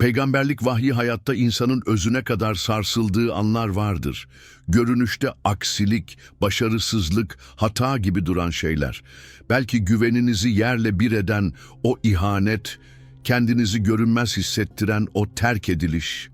Peygamberlik vahyi hayatta insanın özüne kadar sarsıldığı anlar vardır. Görünüşte aksilik, başarısızlık, hata gibi duran şeyler. Belki güveninizi yerle bir eden o ihanet, kendinizi görünmez hissettiren o terk ediliş,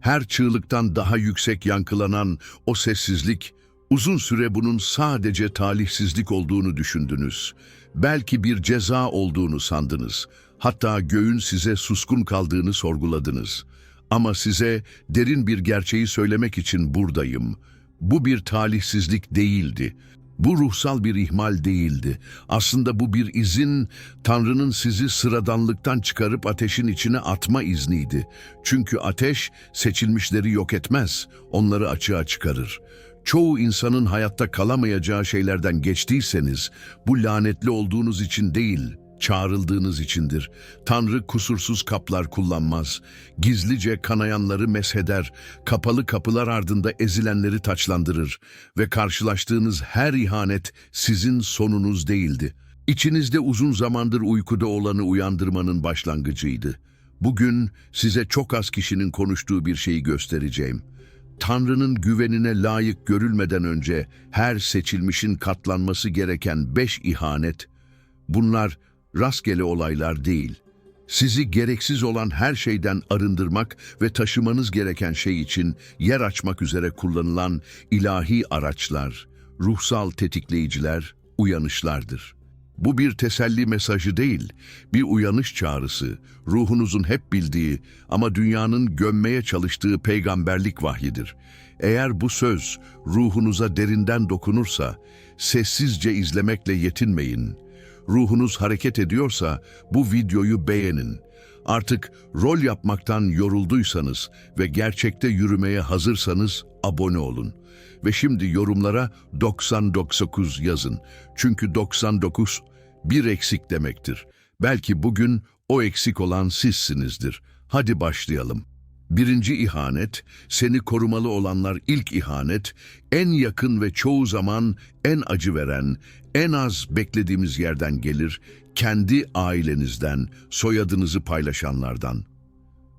her çığlıktan daha yüksek yankılanan o sessizlik, uzun süre bunun sadece talihsizlik olduğunu düşündünüz. Belki bir ceza olduğunu sandınız. Hatta göğün size suskun kaldığını sorguladınız. Ama size derin bir gerçeği söylemek için buradayım. Bu bir talihsizlik değildi. Bu ruhsal bir ihmal değildi. Aslında bu bir izin, Tanrı'nın sizi sıradanlıktan çıkarıp ateşin içine atma izniydi. Çünkü ateş seçilmişleri yok etmez, onları açığa çıkarır. Çoğu insanın hayatta kalamayacağı şeylerden geçtiyseniz, bu lanetli olduğunuz için değil, çağrıldığınız içindir. Tanrı kusursuz kaplar kullanmaz. Gizlice kanayanları mesheder, kapalı kapılar ardında ezilenleri taçlandırır ve karşılaştığınız her ihanet sizin sonunuz değildi. İçinizde uzun zamandır uykuda olanı uyandırmanın başlangıcıydı. Bugün size çok az kişinin konuştuğu bir şeyi göstereceğim. Tanrı'nın güvenine layık görülmeden önce her seçilmişin katlanması gereken beş ihanet, bunlar rastgele olaylar değil. Sizi gereksiz olan her şeyden arındırmak ve taşımanız gereken şey için yer açmak üzere kullanılan ilahi araçlar, ruhsal tetikleyiciler, uyanışlardır. Bu bir teselli mesajı değil, bir uyanış çağrısı, ruhunuzun hep bildiği ama dünyanın gömmeye çalıştığı peygamberlik vahyidir. Eğer bu söz ruhunuza derinden dokunursa, sessizce izlemekle yetinmeyin. Ruhunuz hareket ediyorsa bu videoyu beğenin. Artık rol yapmaktan yorulduysanız ve gerçekte yürümeye hazırsanız abone olun. Ve şimdi yorumlara 99 yazın. Çünkü 99 bir eksik demektir. Belki bugün o eksik olan sizsinizdir. Hadi başlayalım. Birinci ihanet, seni korumalı olanlar ilk ihanet, en yakın ve çoğu zaman en acı veren, en az beklediğimiz yerden gelir, kendi ailenizden, soyadınızı paylaşanlardan.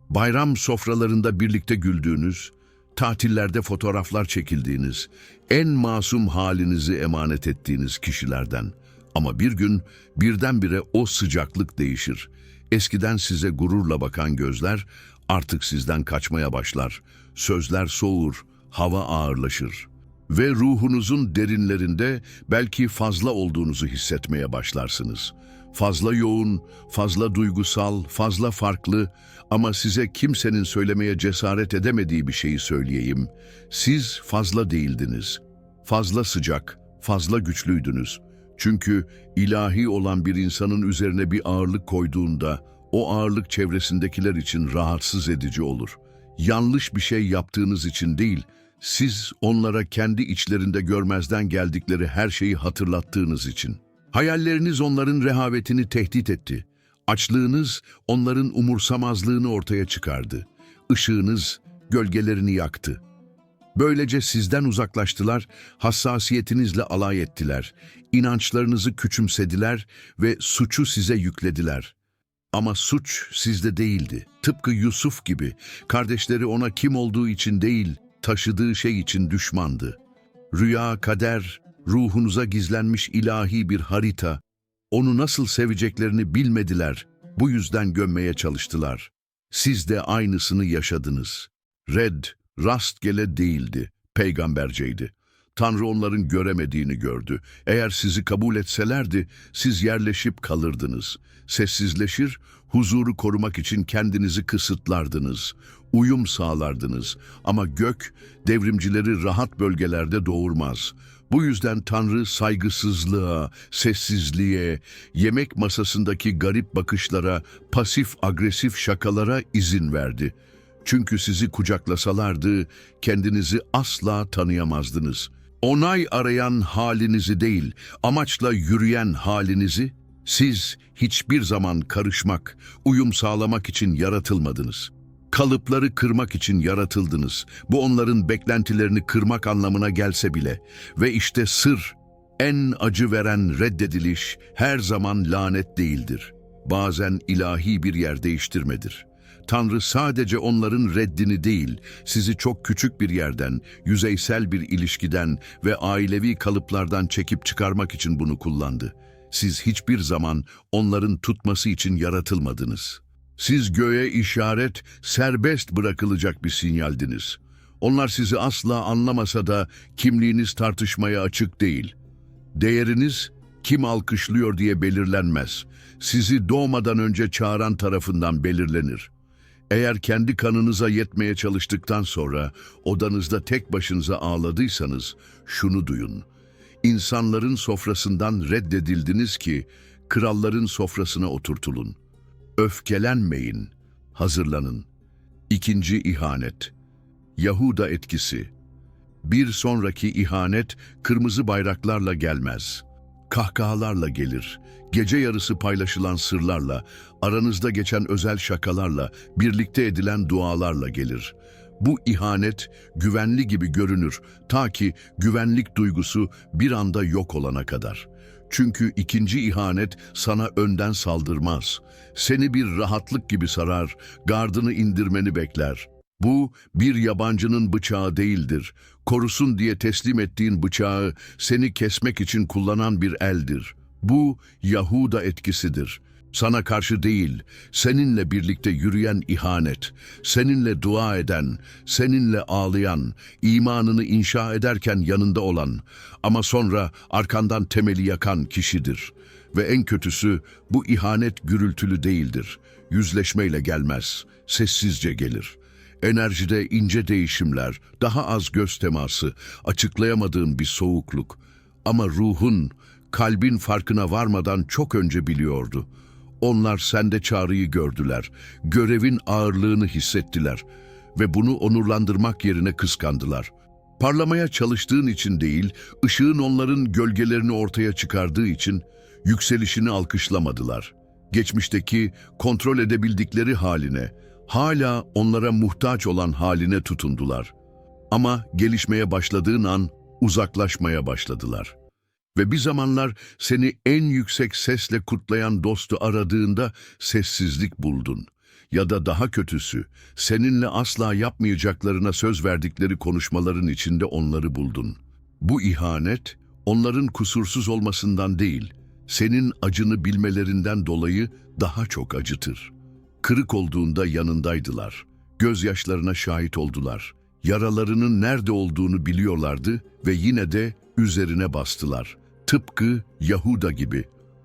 Bayram sofralarında birlikte güldüğünüz, tatillerde fotoğraflar çekildiğiniz, en masum halinizi emanet ettiğiniz kişilerden. Ama bir gün birdenbire o sıcaklık değişir. Eskiden size gururla bakan gözler artık sizden kaçmaya başlar. Sözler soğur, hava ağırlaşır. Ve ruhunuzun derinlerinde belki fazla olduğunuzu hissetmeye başlarsınız. Fazla yoğun, fazla duygusal, fazla farklı ama size kimsenin söylemeye cesaret edemediği bir şeyi söyleyeyim. Siz fazla değildiniz. Fazla sıcak, fazla güçlüydünüz. Çünkü ilahi olan bir insanın üzerine bir ağırlık koyduğunda o ağırlık çevresindekiler için rahatsız edici olur. Yanlış bir şey yaptığınız için değil, siz onlara kendi içlerinde görmezden geldikleri her şeyi hatırlattığınız için. Hayalleriniz onların rehavetini tehdit etti. Açlığınız onların umursamazlığını ortaya çıkardı. Işığınız gölgelerini yaktı. Böylece sizden uzaklaştılar, hassasiyetinizle alay ettiler, inançlarınızı küçümsediler ve suçu size yüklediler. Ama suç sizde değildi. Tıpkı Yusuf gibi kardeşleri ona kim olduğu için değil, taşıdığı şey için düşmandı. Rüya, kader, ruhunuza gizlenmiş ilahi bir harita. Onu nasıl seveceklerini bilmediler. Bu yüzden gömmeye çalıştılar. Siz de aynısını yaşadınız. Red, rastgele değildi, peygamberceydi. Tanrı onların göremediğini gördü. Eğer sizi kabul etselerdi, siz yerleşip kalırdınız. Sessizleşir, huzuru korumak için kendinizi kısıtlardınız. Uyum sağlardınız. Ama gök, devrimcileri rahat bölgelerde doğurmaz. Bu yüzden Tanrı saygısızlığa, sessizliğe, yemek masasındaki garip bakışlara, pasif agresif şakalara izin verdi. Çünkü sizi kucaklasalardı kendinizi asla tanıyamazdınız. Onay arayan halinizi değil, amaçla yürüyen halinizi, siz hiçbir zaman karışmak, uyum sağlamak için yaratılmadınız. Kalıpları kırmak için yaratıldınız. Bu onların beklentilerini kırmak anlamına gelse bile. Ve işte sır, en acı veren reddediliş her zaman lanet değildir. Bazen ilahi bir yer değiştirmedir. Tanrı sadece onların reddini değil, sizi çok küçük bir yerden, yüzeysel bir ilişkiden ve ailevi kalıplardan çekip çıkarmak için bunu kullandı. Siz hiçbir zaman onların tutması için yaratılmadınız. Siz göğe işaret, serbest bırakılacak bir sinyaldiniz. Onlar sizi asla anlamasa da kimliğiniz tartışmaya açık değil. Değeriniz kim alkışlıyor diye belirlenmez. Sizi doğmadan önce çağıran tarafından belirlenir. Eğer kendi kanınıza yetmeye çalıştıktan sonra odanızda tek başınıza ağladıysanız şunu duyun. İnsanların sofrasından reddedildiniz ki kralların sofrasına oturtulun. Öfkelenmeyin, hazırlanın. İkinci ihanet. Yahuda etkisi. Bir sonraki ihanet kırmızı bayraklarla gelmez. Kahkahalarla gelir. Gece yarısı paylaşılan sırlarla, aranızda geçen özel şakalarla, birlikte edilen dualarla gelir. Bu ihanet güvenli gibi görünür ta ki güvenlik duygusu bir anda yok olana kadar. Çünkü ikinci ihanet sana önden saldırmaz. Seni bir rahatlık gibi sarar, gardını indirmeni bekler. Bu bir yabancının bıçağı değildir. Korusun diye teslim ettiğin bıçağı seni kesmek için kullanan bir eldir. Bu Yahuda etkisidir. Sana karşı değil, seninle birlikte yürüyen ihanet, seninle dua eden, seninle ağlayan, imanını inşa ederken yanında olan ama sonra arkandan temeli yakan kişidir. Ve en kötüsü bu ihanet gürültülü değildir. Yüzleşmeyle gelmez, sessizce gelir.'' Enerjide ince değişimler, daha az göz teması, açıklayamadığın bir soğukluk. Ama ruhun, kalbin farkına varmadan çok önce biliyordu. Onlar sende çağrıyı gördüler, görevin ağırlığını hissettiler ve bunu onurlandırmak yerine kıskandılar. Parlamaya çalıştığın için değil, ışığın onların gölgelerini ortaya çıkardığı için yükselişini alkışlamadılar. Geçmişteki kontrol edebildikleri haline, hala onlara muhtaç olan haline tutundular. Ama gelişmeye başladığın an uzaklaşmaya başladılar. Ve bir zamanlar seni en yüksek sesle kutlayan dostu aradığında sessizlik buldun. Ya da daha kötüsü, seninle asla yapmayacaklarına söz verdikleri konuşmaların içinde onları buldun. Bu ihanet, onların kusursuz olmasından değil, senin acını bilmelerinden dolayı daha çok acıtır.'' Kırık olduğunda yanındaydılar. Gözyaşlarına şahit oldular. Yaralarının nerede olduğunu biliyorlardı ve yine de üzerine bastılar. Tıpkı Yahuda gibi.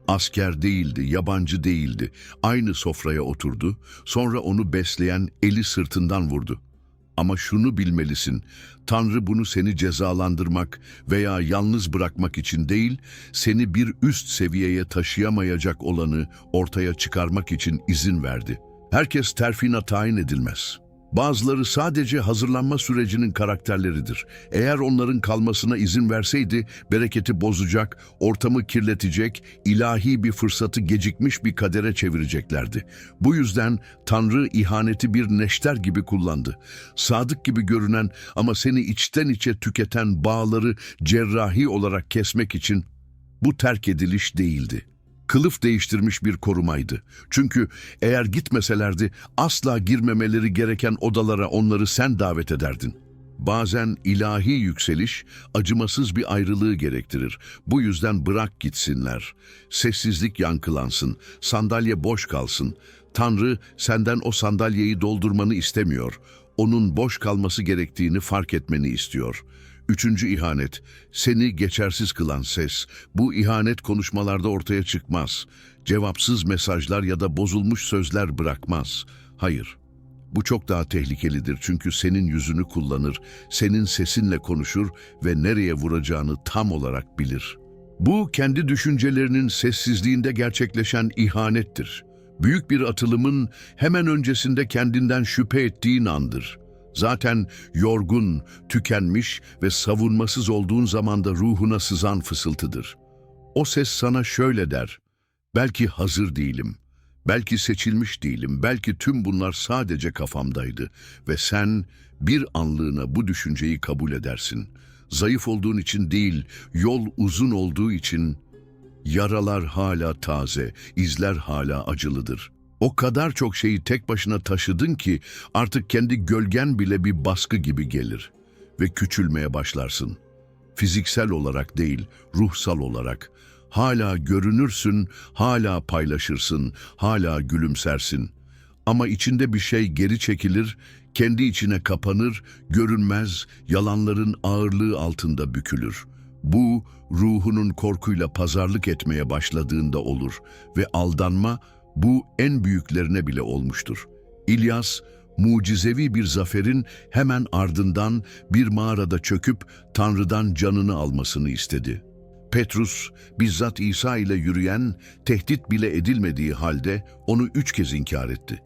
Asker değildi, yabancı değildi. Aynı sofraya oturdu, sonra onu besleyen eli sırtından vurdu. Ama şunu bilmelisin, Tanrı bunu seni cezalandırmak veya yalnız bırakmak için değil, seni bir üst seviyeye taşıyamayacak olanı ortaya çıkarmak için izin verdi. Herkes terfina tayin edilmez. Bazıları sadece hazırlanma sürecinin karakterleridir. Eğer onların kalmasına izin verseydi bereketi bozacak, ortamı kirletecek, ilahi bir fırsatı gecikmiş bir kadere çevireceklerdi. Bu yüzden Tanrı ihaneti bir neşter gibi kullandı. Sadık gibi görünen ama seni içten içe tüketen bağları cerrahi olarak kesmek için bu terk ediliş değildi kılıf değiştirmiş bir korumaydı. Çünkü eğer gitmeselerdi asla girmemeleri gereken odalara onları sen davet ederdin. Bazen ilahi yükseliş acımasız bir ayrılığı gerektirir. Bu yüzden bırak gitsinler. Sessizlik yankılansın, sandalye boş kalsın. Tanrı senden o sandalyeyi doldurmanı istemiyor. Onun boş kalması gerektiğini fark etmeni istiyor.'' Üçüncü ihanet, seni geçersiz kılan ses. Bu ihanet konuşmalarda ortaya çıkmaz. Cevapsız mesajlar ya da bozulmuş sözler bırakmaz. Hayır, bu çok daha tehlikelidir çünkü senin yüzünü kullanır, senin sesinle konuşur ve nereye vuracağını tam olarak bilir. Bu kendi düşüncelerinin sessizliğinde gerçekleşen ihanettir. Büyük bir atılımın hemen öncesinde kendinden şüphe ettiğin andır.'' Zaten yorgun, tükenmiş ve savunmasız olduğun zamanda ruhuna sızan fısıltıdır. O ses sana şöyle der, belki hazır değilim, belki seçilmiş değilim, belki tüm bunlar sadece kafamdaydı ve sen bir anlığına bu düşünceyi kabul edersin. Zayıf olduğun için değil, yol uzun olduğu için yaralar hala taze, izler hala acılıdır. O kadar çok şeyi tek başına taşıdın ki artık kendi gölgen bile bir baskı gibi gelir ve küçülmeye başlarsın. Fiziksel olarak değil, ruhsal olarak. Hala görünürsün, hala paylaşırsın, hala gülümsersin. Ama içinde bir şey geri çekilir, kendi içine kapanır, görünmez, yalanların ağırlığı altında bükülür. Bu, ruhunun korkuyla pazarlık etmeye başladığında olur ve aldanma, bu en büyüklerine bile olmuştur. İlyas, mucizevi bir zaferin hemen ardından bir mağarada çöküp Tanrı'dan canını almasını istedi. Petrus, bizzat İsa ile yürüyen, tehdit bile edilmediği halde onu üç kez inkar etti.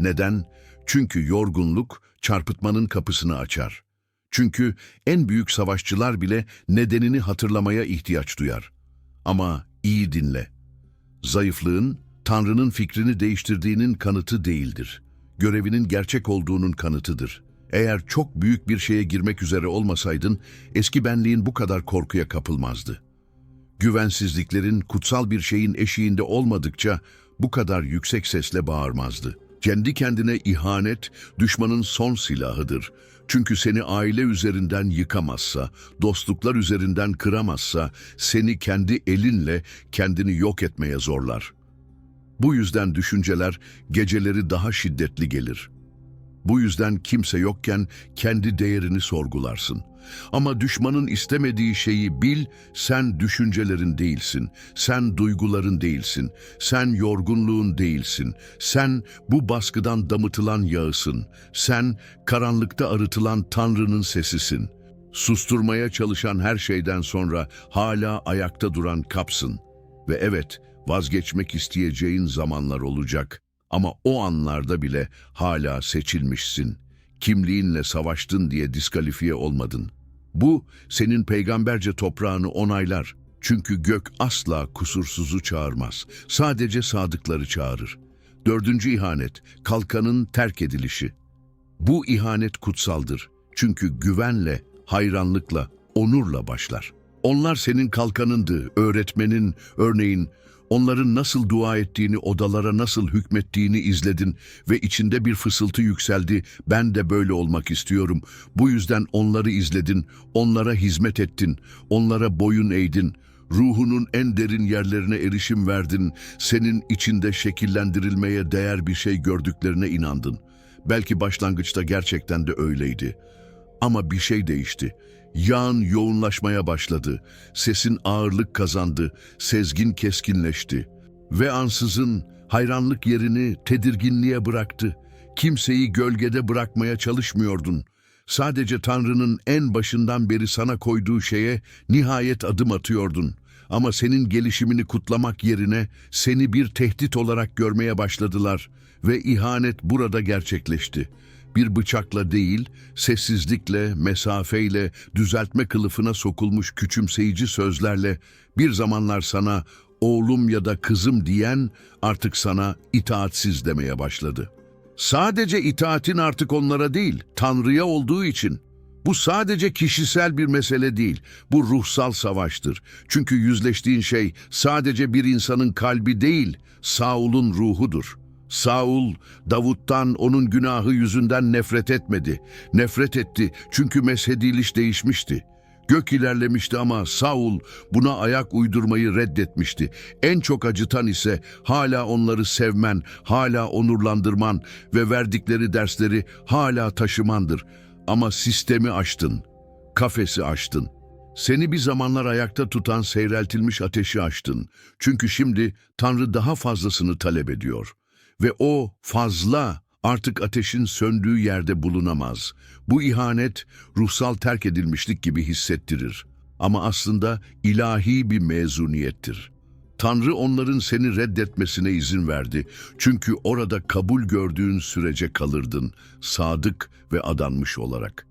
Neden? Çünkü yorgunluk çarpıtmanın kapısını açar. Çünkü en büyük savaşçılar bile nedenini hatırlamaya ihtiyaç duyar. Ama iyi dinle. Zayıflığın, Tanrı'nın fikrini değiştirdiğinin kanıtı değildir. Görevinin gerçek olduğunun kanıtıdır. Eğer çok büyük bir şeye girmek üzere olmasaydın, eski benliğin bu kadar korkuya kapılmazdı. Güvensizliklerin kutsal bir şeyin eşiğinde olmadıkça bu kadar yüksek sesle bağırmazdı. Kendi kendine ihanet, düşmanın son silahıdır. Çünkü seni aile üzerinden yıkamazsa, dostluklar üzerinden kıramazsa, seni kendi elinle kendini yok etmeye zorlar. Bu yüzden düşünceler geceleri daha şiddetli gelir. Bu yüzden kimse yokken kendi değerini sorgularsın. Ama düşmanın istemediği şeyi bil, sen düşüncelerin değilsin, sen duyguların değilsin, sen yorgunluğun değilsin, sen bu baskıdan damıtılan yağısın, sen karanlıkta arıtılan Tanrı'nın sesisin. Susturmaya çalışan her şeyden sonra hala ayakta duran kapsın. Ve evet, vazgeçmek isteyeceğin zamanlar olacak. Ama o anlarda bile hala seçilmişsin. Kimliğinle savaştın diye diskalifiye olmadın. Bu senin peygamberce toprağını onaylar. Çünkü gök asla kusursuzu çağırmaz. Sadece sadıkları çağırır. Dördüncü ihanet, kalkanın terk edilişi. Bu ihanet kutsaldır. Çünkü güvenle, hayranlıkla, onurla başlar. Onlar senin kalkanındı, öğretmenin, örneğin onların nasıl dua ettiğini, odalara nasıl hükmettiğini izledin ve içinde bir fısıltı yükseldi. Ben de böyle olmak istiyorum. Bu yüzden onları izledin, onlara hizmet ettin, onlara boyun eğdin. Ruhunun en derin yerlerine erişim verdin. Senin içinde şekillendirilmeye değer bir şey gördüklerine inandın. Belki başlangıçta gerçekten de öyleydi. Ama bir şey değişti. Yağın yoğunlaşmaya başladı. Sesin ağırlık kazandı. Sezgin keskinleşti. Ve ansızın hayranlık yerini tedirginliğe bıraktı. Kimseyi gölgede bırakmaya çalışmıyordun. Sadece Tanrı'nın en başından beri sana koyduğu şeye nihayet adım atıyordun. Ama senin gelişimini kutlamak yerine seni bir tehdit olarak görmeye başladılar ve ihanet burada gerçekleşti bir bıçakla değil, sessizlikle, mesafeyle, düzeltme kılıfına sokulmuş küçümseyici sözlerle bir zamanlar sana oğlum ya da kızım diyen artık sana itaatsiz demeye başladı. Sadece itaatin artık onlara değil, Tanrı'ya olduğu için. Bu sadece kişisel bir mesele değil, bu ruhsal savaştır. Çünkü yüzleştiğin şey sadece bir insanın kalbi değil, Saul'un ruhudur.'' Saul, Davut'tan onun günahı yüzünden nefret etmedi. Nefret etti çünkü mezhediliş değişmişti. Gök ilerlemişti ama Saul buna ayak uydurmayı reddetmişti. En çok acıtan ise hala onları sevmen, hala onurlandırman ve verdikleri dersleri hala taşımandır. Ama sistemi aştın, kafesi aştın. Seni bir zamanlar ayakta tutan seyreltilmiş ateşi aştın. Çünkü şimdi Tanrı daha fazlasını talep ediyor.'' Ve o fazla artık ateşin söndüğü yerde bulunamaz. Bu ihanet ruhsal terk edilmişlik gibi hissettirir. Ama aslında ilahi bir mezuniyettir. Tanrı onların seni reddetmesine izin verdi. Çünkü orada kabul gördüğün sürece kalırdın, sadık ve adanmış olarak.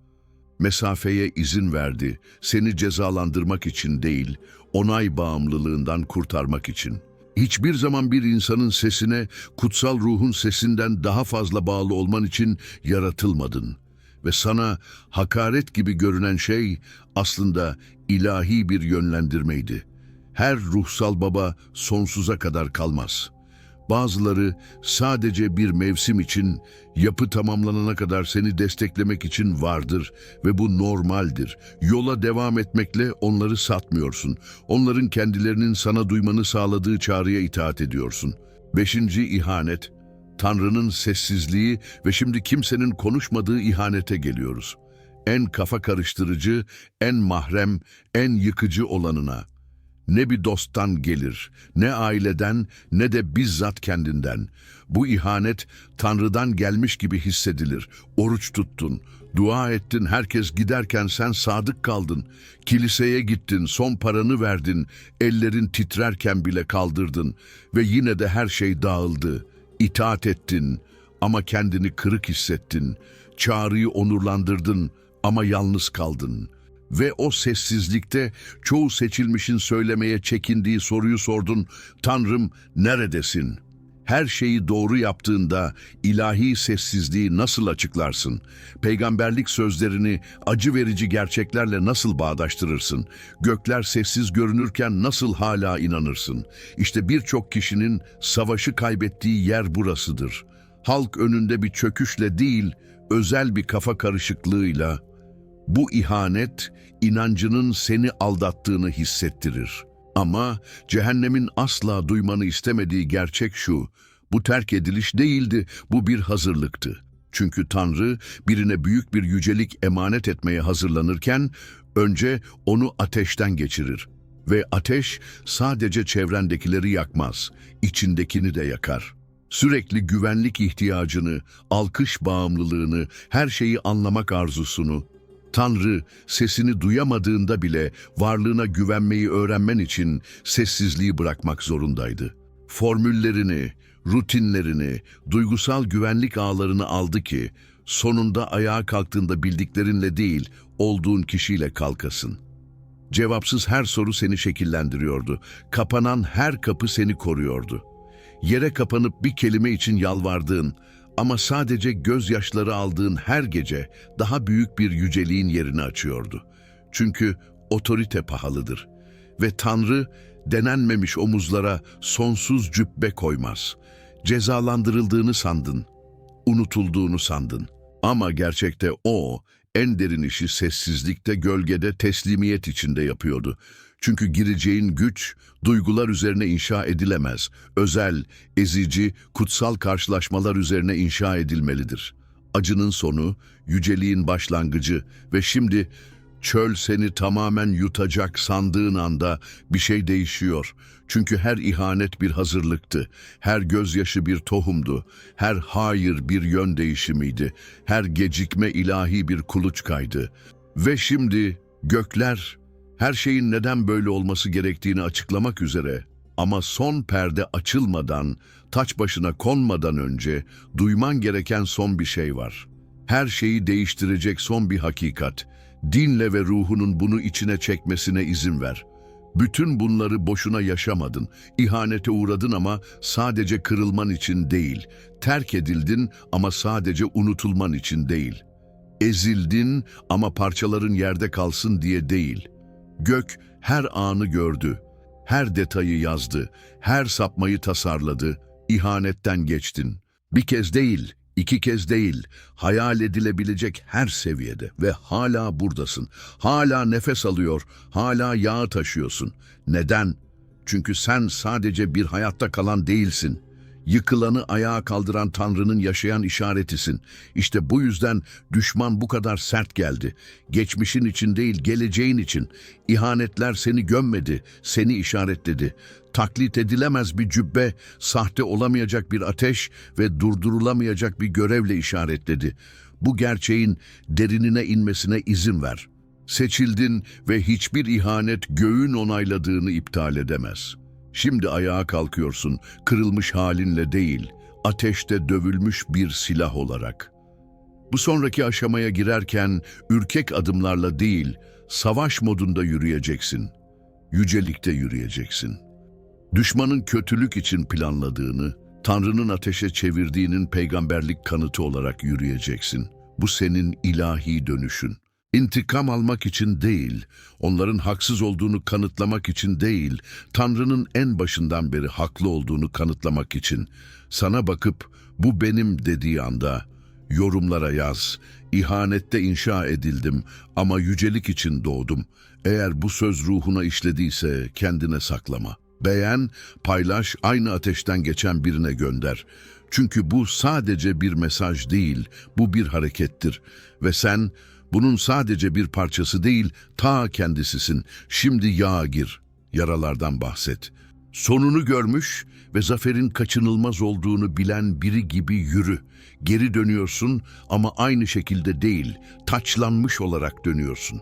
Mesafeye izin verdi, seni cezalandırmak için değil, onay bağımlılığından kurtarmak için.'' Hiçbir zaman bir insanın sesine kutsal ruhun sesinden daha fazla bağlı olman için yaratılmadın. Ve sana hakaret gibi görünen şey aslında ilahi bir yönlendirmeydi. Her ruhsal baba sonsuza kadar kalmaz. Bazıları sadece bir mevsim için, yapı tamamlanana kadar seni desteklemek için vardır ve bu normaldir. Yola devam etmekle onları satmıyorsun. Onların kendilerinin sana duymanı sağladığı çağrıya itaat ediyorsun. Beşinci ihanet, Tanrı'nın sessizliği ve şimdi kimsenin konuşmadığı ihanete geliyoruz. En kafa karıştırıcı, en mahrem, en yıkıcı olanına. Ne bir dosttan gelir, ne aileden, ne de bizzat kendinden. Bu ihanet Tanrı'dan gelmiş gibi hissedilir. Oruç tuttun, dua ettin, herkes giderken sen sadık kaldın. Kiliseye gittin, son paranı verdin, ellerin titrerken bile kaldırdın ve yine de her şey dağıldı. İtaat ettin ama kendini kırık hissettin. Çağrıyı onurlandırdın ama yalnız kaldın. Ve o sessizlikte çoğu seçilmişin söylemeye çekindiği soruyu sordun. Tanrım neredesin? Her şeyi doğru yaptığında ilahi sessizliği nasıl açıklarsın? Peygamberlik sözlerini acı verici gerçeklerle nasıl bağdaştırırsın? Gökler sessiz görünürken nasıl hala inanırsın? İşte birçok kişinin savaşı kaybettiği yer burasıdır. Halk önünde bir çöküşle değil, özel bir kafa karışıklığıyla bu ihanet inancının seni aldattığını hissettirir. Ama cehennemin asla duymanı istemediği gerçek şu, bu terk ediliş değildi, bu bir hazırlıktı. Çünkü Tanrı birine büyük bir yücelik emanet etmeye hazırlanırken önce onu ateşten geçirir. Ve ateş sadece çevrendekileri yakmaz, içindekini de yakar. Sürekli güvenlik ihtiyacını, alkış bağımlılığını, her şeyi anlamak arzusunu, Tanrı sesini duyamadığında bile varlığına güvenmeyi öğrenmen için sessizliği bırakmak zorundaydı. Formüllerini, rutinlerini, duygusal güvenlik ağlarını aldı ki sonunda ayağa kalktığında bildiklerinle değil, olduğun kişiyle kalkasın. Cevapsız her soru seni şekillendiriyordu. Kapanan her kapı seni koruyordu. Yere kapanıp bir kelime için yalvardığın, ama sadece gözyaşları aldığın her gece daha büyük bir yüceliğin yerini açıyordu. Çünkü otorite pahalıdır ve Tanrı denenmemiş omuzlara sonsuz cübbe koymaz. Cezalandırıldığını sandın, unutulduğunu sandın. Ama gerçekte o en derin işi sessizlikte, gölgede, teslimiyet içinde yapıyordu. Çünkü gireceğin güç, duygular üzerine inşa edilemez. Özel, ezici, kutsal karşılaşmalar üzerine inşa edilmelidir. Acının sonu, yüceliğin başlangıcı ve şimdi çöl seni tamamen yutacak sandığın anda bir şey değişiyor. Çünkü her ihanet bir hazırlıktı, her gözyaşı bir tohumdu, her hayır bir yön değişimiydi, her gecikme ilahi bir kuluçkaydı. Ve şimdi gökler her şeyin neden böyle olması gerektiğini açıklamak üzere ama son perde açılmadan, taç başına konmadan önce duyman gereken son bir şey var. Her şeyi değiştirecek son bir hakikat. Dinle ve ruhunun bunu içine çekmesine izin ver. Bütün bunları boşuna yaşamadın. İhanete uğradın ama sadece kırılman için değil. Terk edildin ama sadece unutulman için değil. Ezildin ama parçaların yerde kalsın diye değil.'' Gök her anı gördü, her detayı yazdı, her sapmayı tasarladı, ihanetten geçtin. Bir kez değil, iki kez değil, hayal edilebilecek her seviyede ve hala buradasın. Hala nefes alıyor, hala yağ taşıyorsun. Neden? Çünkü sen sadece bir hayatta kalan değilsin. Yıkılanı ayağa kaldıran Tanrı'nın yaşayan işaretisin. İşte bu yüzden düşman bu kadar sert geldi. Geçmişin için değil, geleceğin için. İhanetler seni gömmedi, seni işaretledi. Taklit edilemez bir cübbe, sahte olamayacak bir ateş ve durdurulamayacak bir görevle işaretledi. Bu gerçeğin derinine inmesine izin ver. Seçildin ve hiçbir ihanet göğün onayladığını iptal edemez.'' Şimdi ayağa kalkıyorsun, kırılmış halinle değil, ateşte dövülmüş bir silah olarak. Bu sonraki aşamaya girerken ürkek adımlarla değil, savaş modunda yürüyeceksin. Yücelikte yürüyeceksin. Düşmanın kötülük için planladığını, Tanrı'nın ateşe çevirdiğinin peygamberlik kanıtı olarak yürüyeceksin. Bu senin ilahi dönüşün. İntikam almak için değil, onların haksız olduğunu kanıtlamak için değil, Tanrı'nın en başından beri haklı olduğunu kanıtlamak için. Sana bakıp bu benim dediği anda yorumlara yaz. İhanette inşa edildim ama yücelik için doğdum. Eğer bu söz ruhuna işlediyse kendine saklama. Beğen, paylaş, aynı ateşten geçen birine gönder. Çünkü bu sadece bir mesaj değil, bu bir harekettir. Ve sen bunun sadece bir parçası değil, ta kendisisin. Şimdi yağa gir, yaralardan bahset. Sonunu görmüş ve zaferin kaçınılmaz olduğunu bilen biri gibi yürü. Geri dönüyorsun ama aynı şekilde değil, taçlanmış olarak dönüyorsun.